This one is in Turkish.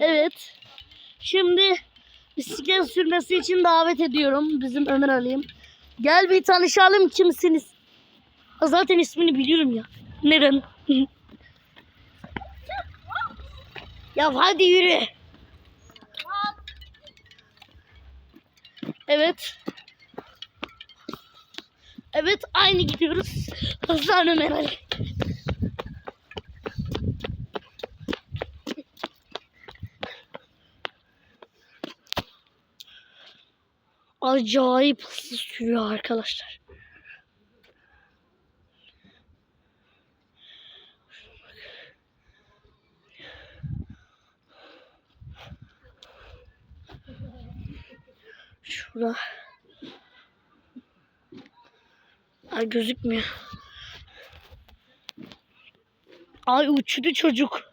Evet. Şimdi bisiklet sürmesi için davet ediyorum bizim Ömer Ali'yim. Gel bir tanışalım kimsiniz? Ha, zaten ismini biliyorum ya. Neren? ya hadi yürü. Evet. Evet aynı gidiyoruz. Hızlan Ömer Ali. Acayip hızlı sürüyor arkadaşlar. Şurada. Ay gözükmüyor. Ay uçtu çocuk.